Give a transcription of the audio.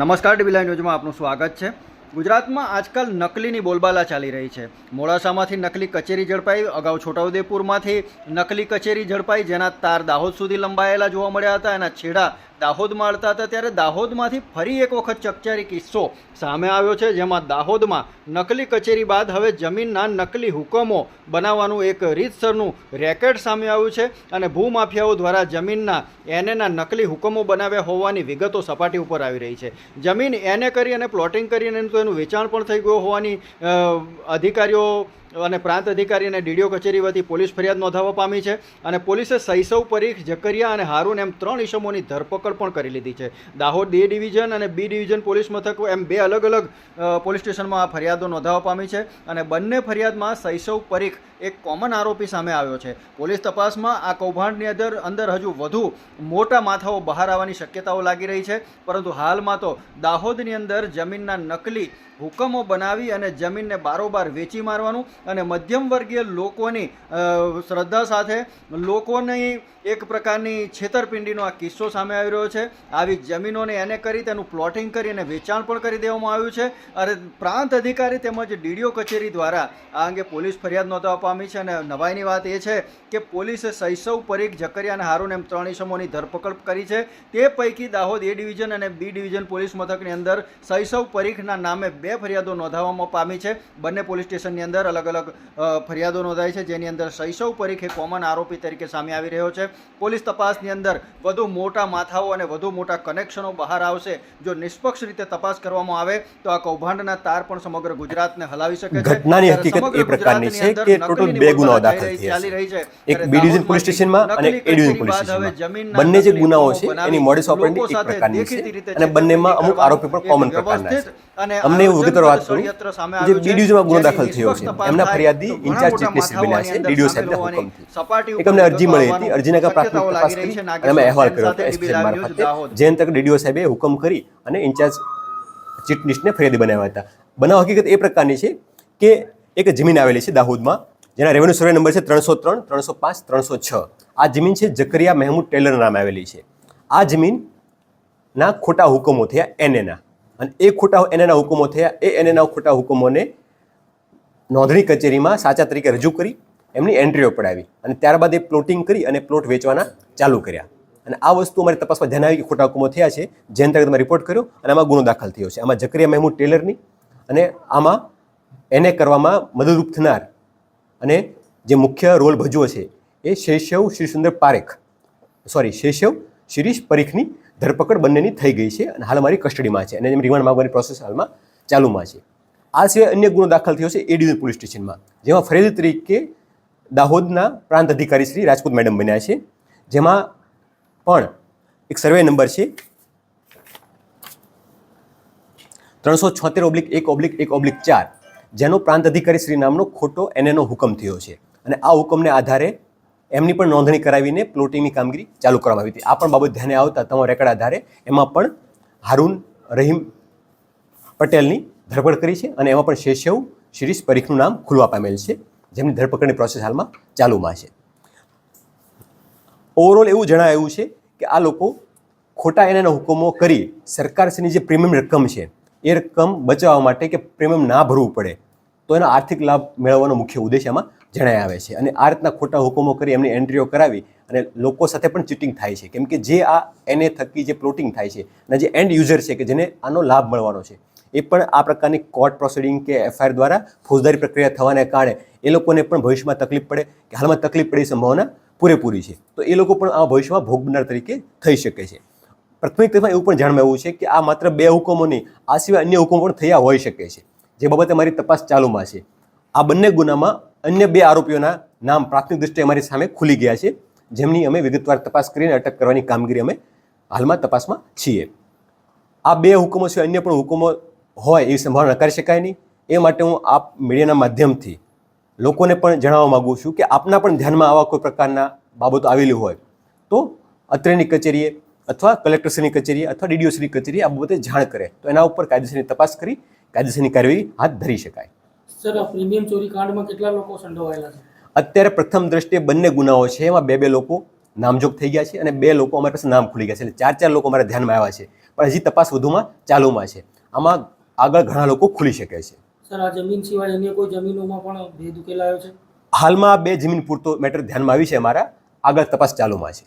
નમસ્કાર ડીબીલા ન્યૂઝમાં આપનું સ્વાગત છે. ગુજરાતમાં આજકાલ નકલીની બોલબાલા ચાલી રહી છે. મોડાસામાંથી નકલી કચેરી ઝડપાઈ, અગાઉ છોટાઉદેપુરમાંથી નકલી કચેરી ઝડપાઈ, જેના તાર દાહોદ સુધી લંબાયેલા જોવા મળ્યા હતા. એના છેડા દાહોદમાં અડતા હતા ત્યારે દાહોદમાંથી ફરી એક વખત ચકચારી કિસ્સો સામે આવ્યો છે, જેમાં દાહોદમાં નકલી કચેરી બાદ હવે જમીનના નકલી હુકમો બનાવવાનું એક રીતસરનું રેકેટ સામે આવ્યું છે અને ભૂમાફિયાઓ દ્વારા જમીનના એનેના નકલી હુકમો બનાવ્યા હોવાની વિગતો સપાટી ઉપર આવી રહી છે. જમીન એને કરી અને પ્લોટિંગ કરીને તો એનું વેચાણ પણ થઈ ગયું હોવાની અધિકારીઓ અને પ્રાંત અધિકારી અને ડીડીઓ કચેરી વતી પોલીસ ફરિયાદ નોંધાવવા પામી છે અને પોલીસે સૈસવ પરીખ જકરિયા અને હારૂન એમ ત્રણ ઇસમોની ધરપકડ પણ કરી લીધી છે. દાહોદ એ ડિવિઝન અને બી ડિવિઝન પોલીસ મથક એમ બે અલગ અલગ પોલીસ સ્ટેશનમાં આ ફરિયાદો નોંધાવવા પામી છે અને બંને ફરિયાદમાં સૈસવ પરીખ એક કોમન આરોપી સામે આવ્યો છે. પોલીસ તપાસમાં આ કૌભાંડની અંદર અંદર હજુ વધુ મોટા માથાઓ બહાર આવવાની શક્યતાઓ લાગી રહી છે, પરંતુ હાલમાં તો દાહોદની અંદર જમીનના નકલી હુકમો બનાવી અને જમીનને બારોબાર વેચી મારવાનું અને મધ્યમ વર્ગીય લોકોની શ્રદ્ધા સાથે લોકોની એક પ્રકારની છેતરપિંડીનો આ કિસ્સો સામે આવી રહ્યો છે. આવી જમીનોને એને કરી, તેનું પ્લોટિંગ કરી અને વેચાણ પણ કરી દેવામાં આવ્યું છે. અને પ્રાંત અધિકારી તેમજ ડીડીઓ કચેરી દ્વારા આ અંગે પોલીસ ફરિયાદ નોંધવા પામી છે. અને નવાઈની વાત એ છે કે પોલીસે સૈસવ પરીખ જકરિયા અને હારૂન એમ ત્રણ ઇસમોની ધરપકડ કરી છે. તે પૈકી દાહોદ એ ડિવિઝન અને બી ડિવિઝન પોલીસ મથકની અંદર સૈસવ પરીખના નામે બે ફરિયાદો નોંધાવવામાં પામી છે. બંને પોલીસ સ્ટેશનની અંદર અલગ અલગ અ, ફરિયાદો નોંધાઈ છે જેની અંદર શૈશવ પરીખ એ કોમન આરોપી તરીકે સામે આવી રહ્યો છે. પોલીસ તપાસની અંદર વધુ મોટા માથાઓ અને વધુ મોટા કનેક્શનો બહાર આવશે. જો નિષ્પક્ષ રીતે તપાસ કરવામાં આવે તો આ કૌભાંડના તાર પણ સમગ્ર ગુજરાતને હલાવી શકે છે. ઘટનાની હકીકત એ પ્રકારની છે કે ટોટલ બે ગુનાઓ દાખલ ચાલી રહી છે. એક બી ડિવિઝન પોલીસ સ્ટેશનમાં અને એક એ ડિવિઝન પોલીસ સ્ટેશનમાં. બંને જે ગુનાઓ છે એની મોડસ ઓપરેન્ડી એક પ્રકારની છે અને બંનેમાં અમુક આરોપી પણ કોમન પ્રકારના છે. અમને એવું વિગતવાર વાત કરું જે બી ડિવિઝનમાં ગુનો દાખલ થયો છે. એમના ફરિયાદી ઇન્ચાર્જ ચીફ મિનિસ્ટર બન્યા છે ડીડીઓ સાહેબના હુકમથી. એક અમને અરજી મળી હતી અરજીના કા પ્રાથમિક તપાસ કરી અને અમે અહેવાલ કર્યો હતો એસપી મારફતે. જે અંતર્ગત ડીડીઓ સાહેબે હુકમ કરી અને ઇન્ચાર્જ ચીટનીસને ફરિયાદી બનાવ્યા હતા. બનાવ હકીકત એ પ્રકારની છે કે એક જમીન આવેલી છે દાહોદમાં જેના રેવન્યુ સર્વે નંબર છે ત્રણસો ત્રણ ત્રણસો પાંચ ત્રણસો છ. આ જમીન છે જકરિયા મહેમૂદ ટેલર નામે આવેલી છે. આ જમીનના ખોટા હુકમો થયા એનએના. અને એ ખોટા એનએના હુકમો થયા એ એનએના ખોટા હુકમોને નોંધણી કચેરીમાં સાચા તરીકે રજૂ કરી, એમની એન્ટ્રીઓ પડાવી અને ત્યારબાદ એ પ્લોટિંગ કરી અને પ્લોટ વેચવાના ચાલુ કર્યા. અને આ વસ્તુ અમારી તપાસમાં ધ્યાન આવી કે ખોટા હુકમો થયા છે, જે અંતર્ગત અમે રિપોર્ટ કર્યો અને આમાં ગુનો દાખલ થયો છે. આમાં જકરિયા મહેમૂદ ટેલરની અને આમાં એને કરવામાં મદદરૂપ થનાર અને જે મુખ્ય રોલ ભજવો છે એ શૈશવ શ્રી સુંદર પારેખ સોરી શૈશવ શિરીષ પરીખની ધરપકડ બંનેની થઈ ગઈ છે અને હાલ અમારી કસ્ટડીમાં છે અને એમ રિમાન્ડ માંગવાની પ્રોસેસ હાલમાં ચાલુમાં છે. આ સિવાય અન્ય ગુનો દાખલ થયો છે એ ડિવિઝન પોલીસ સ્ટેશનમાં, જેમાં ફરિયાદી તરીકે દાહોદના પ્રાંત અધિકારી શ્રી રાજપૂત મેડમ બન્યા છે. જેમાં પણ એક સર્વે નંબર છે. ત્રણસો છોતેર ઓબ્લિક એક ઓબ્લિક એક ઓબ્લિક ચાર, જેનો પ્રાંત અધિકારી શ્રી નામનો ખોટો એનએનો હુકમ થયો છે. અને આ હુકમને આધારે એમની પણ નોંધણી કરાવીને પ્લોટિંગની કામગીરી ચાલુ કરવામાં આવી હતી. આ પણ બાબત ધ્યાને આવતા તમારા રેકર્ડ આધારે એમાં પણ હારૂન રહીમ પટેલની ધરપકડ કરી છે અને એમાં પણ શેષવ શિરીષ પરીખનું નામ ખુલવા પામેલ છે, જેમની ધરપકડની પ્રોસેસ હાલમાં ચાલુમાં છે. ઓવરઓલ એવું જણાયું છે કે આ લોકો ખોટા એના હુકમો કરી સરકારશ્રીની જે પ્રીમિયમ રકમ છે, એ રકમ બચાવવા માટે કે પ્રીમિયમ ના ભરવું પડે, તો એનો આર્થિક લાભ મેળવવાનો મુખ્ય ઉદ્દેશ એમાં જણાય આવે છે. અને આ રીતના ખોટા હુકમો કરી એમની એન્ટ્રીઓ કરાવી અને લોકો સાથે પણ ચીટિંગ થાય છે. કેમ કે જે આ એને થકી જે પ્લોટિંગ થાય છે અને જે એન્ડ યુઝર છે કે જેને આનો લાભ મળવાનો છે એ પણ આ પ્રકારની કોર્ટ પ્રોસિડિંગ કે એફઆઈઆર દ્વારા ફોજદારી પ્રક્રિયા થવાને કારણે એ લોકોને પણ ભવિષ્યમાં તકલીફ પડે કે હાલમાં તકલીફ પડે સંભાવના પૂરેપૂરી છે. તો એ લોકો પણ આ ભવિષ્યમાં ભોગ બનનાર તરીકે થઈ શકે છે. પ્રાથમિક તરફમાં એવું પણ જાણવા એવું છે કે આ માત્ર બે હુકમો નહીં આ સિવાય અન્ય હુકમો પણ થયા હોઈ શકે છે. જે બાબતે અમારી તપાસ ચાલુમાં છે. આ બંને ગુનામાં અન્ય બે આરોપીઓના નામ પ્રાથમિક દૃષ્ટિએ અમારી સામે ખુલી ગયા છે, જેમની અમે વિગતવાર તપાસ કરીને અટક કરવાની કામગીરી અમે હાલમાં તપાસમાં છીએ. આ બે હુકમો સિવાય અન્ય પણ હુકમો હોય એવી સંભાવના નકારી શકાય નહીં. એ માટે હું આપ મીડિયાના માધ્યમથી લોકોને પણ જણાવવા માગું છું કે આપના પણ ધ્યાનમાં આવા કોઈ પ્રકારના બાબતો આવેલી હોય તો અત્રેની કચેરીએ અથવા કલેક્ટરશ્રીની કચેરીએ અથવા ડીડીઓશ્રીની કચેરીએ આ બાબતે જાણ કરે. તો એના ઉપર કાયદેસરની તપાસ કરી કાયદેસરની કાર્યવાહી હાથ ધરી શકાય. સર પ્રીમિયમ ચોરી કાંડમાં કેટલા લોકો સંડોવાયેલા છે? અત્યારે પ્રથમ દ્રષ્ટિએ બંને ગુનાઓ છે એમાં બે બે લોકો નામજોગ થઈ ગયા છે અને બે લોકો અમારી પાસે નામ ખુલી ગયા છે. એટલે ચાર ચાર લોકો અમારા ધ્યાનમાં આવ્યા છે. પણ હજી તપાસ વધુમાં ચાલુમાં છે. આમાં આગળ ઘણા લોકો ખુલી શકે છે. સર આ જમીન સિવાય અન્ય કોઈ જમીનોમાં પણ ભેદ ઉકેલાયો છે? હાલમાં બે જમીન પૂરતો મેટર ધ્યાનમાં આવી છે અમારા. આગળ તપાસ ચાલુમાં છે.